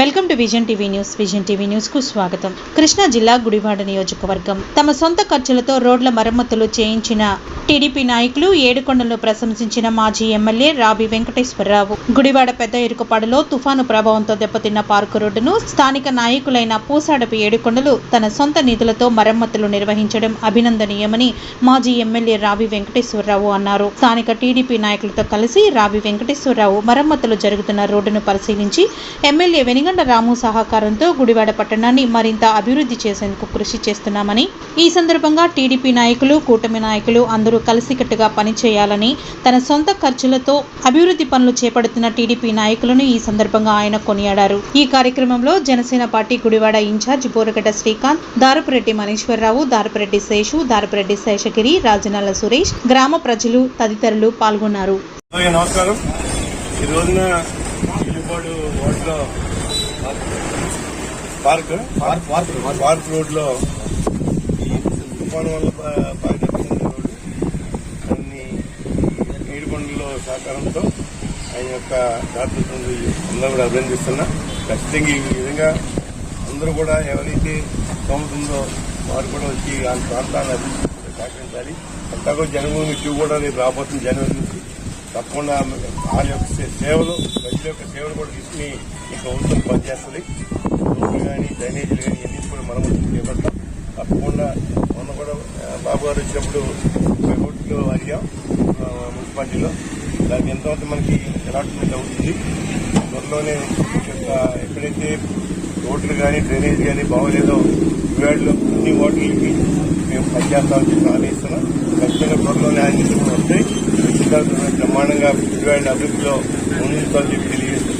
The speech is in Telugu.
Welcome to Vision TV news Vision TV న్యూస్కు స్వాగతం. కృష్ణా జిల్లా గుడివాడ నియోజకవర్గం. తమ సొంత ఖర్చులతో రోడ్ల మరమ్మతులు చేయించిన టీడీపీ నాయకులు ఏడుకొండలను ప్రశంసించిన మాజీ ఎమ్మెల్యే రాబి వెంకటేశ్వరరావు. గుడివాడ పెద్ద ఇరుకుపాడులో తుఫాను ప్రభావంతో దెబ్బతిన్న పార్కు రోడ్డును స్థానిక నాయకులైన పూసాడపి ఏడుకొండలు తన సొంత నిధులతో మరమ్మతులు నిర్వహించడం అభినందనీయమని మాజీ ఎమ్మెల్యే రావి వెంకటేశ్వరరావు అన్నారు. స్థానిక టీడీపీ నాయకులతో కలిసి రావి వెంకటేశ్వరరావు మరమ్మతులు జరుగుతున్న రోడ్డును పరిశీలించి ఎమ్మెల్యే వెనిగండ రాము సహకారంతో గుడివాడ పట్టణాన్ని మరింత అభివృద్ధి చేసేందుకు కృషి చేస్తున్నామని ఈ సందర్భంగా టీడీపీ నాయకులు కూటమి నాయకులు అందరూ కలిసికట్టుగా పనిచేయాలని తన సొంత ఖర్చులతో అభివృద్ధి పనులు చేపడుతున్న టీడీపీ నాయకులను ఈ సందర్భంగా ఆయన కొనియాడారు. ఈ కార్యక్రమంలో జనసేన పార్టీ గుడివాడ ఇన్ఛార్జ్ బోరగడ్డ శ్రీకాంత్ దారపురెడ్డి మనీశ్వరరావు దారపురెడ్డి శేషు దారపురెడ్డి శేషగిరి రాజనాల సురేష్ గ్రామ ప్రజలు తదితరులు పాల్గొన్నారు. నమస్కారం. ఈ రోజున పార్క్ పార్క్ పార్క్ పార్క్ రోడ్లో తుఫాను వల్ల పా- పారిదొచ్చిన రోడ్డు అన్ని ఏడుకొండలో సహకారంతో ఆయన యొక్క దాతృత్వం అందరూ కూడా అభినందిస్తున్నా. ఖచ్చితంగా ఈ విధంగా అందరూ కూడా ఎవరైతే స్తోమత ఉందో వారు కూడా వచ్చి ఆ ప్రాంతాన్ని సహకరించాలి అంతగా జన్మభూమి టూ కూడా రేపు రాబోతుంది జనవరి నుంచి. తప్పకుండా వాళ్ళ యొక్క సే- సేవలు ప్రజల యొక్క సేవలు కూడా తీసుకుని ఈ ప్రభుత్వం పనిచేస్తుంది. రోడ్లు కానీ డ్రైనేజీలు కానీ ఇవన్నీ కూడా మనం చేపడతాం. తప్పకుండా మొన్న కూడా బాబు గారు వచ్చినప్పుడు ముప్పై కోట్లు అడిగాం మున్సిపాలిటీలో. దానికి ఎంతవరకు మనకి అలాట్మెంట్ అవుతుంది. త్వరలోనే ఎక్కడైతే రోడ్లు కానీ డ్రైనేజ్ కానీ బాగోలేదో వివాడలో అన్ని వాటికి మేము పనిచేస్తామని చెప్పి ఆలోచిస్తున్నాం ఖచ్చితంగా త్వరలోనే అన్ని కూడా వస్తాయి. ఖచ్చితంగా బ్రహ్మాండంగా వివాడ అభివృద్ధిలో ముందుందని చెప్పి తెలియజేస్తూ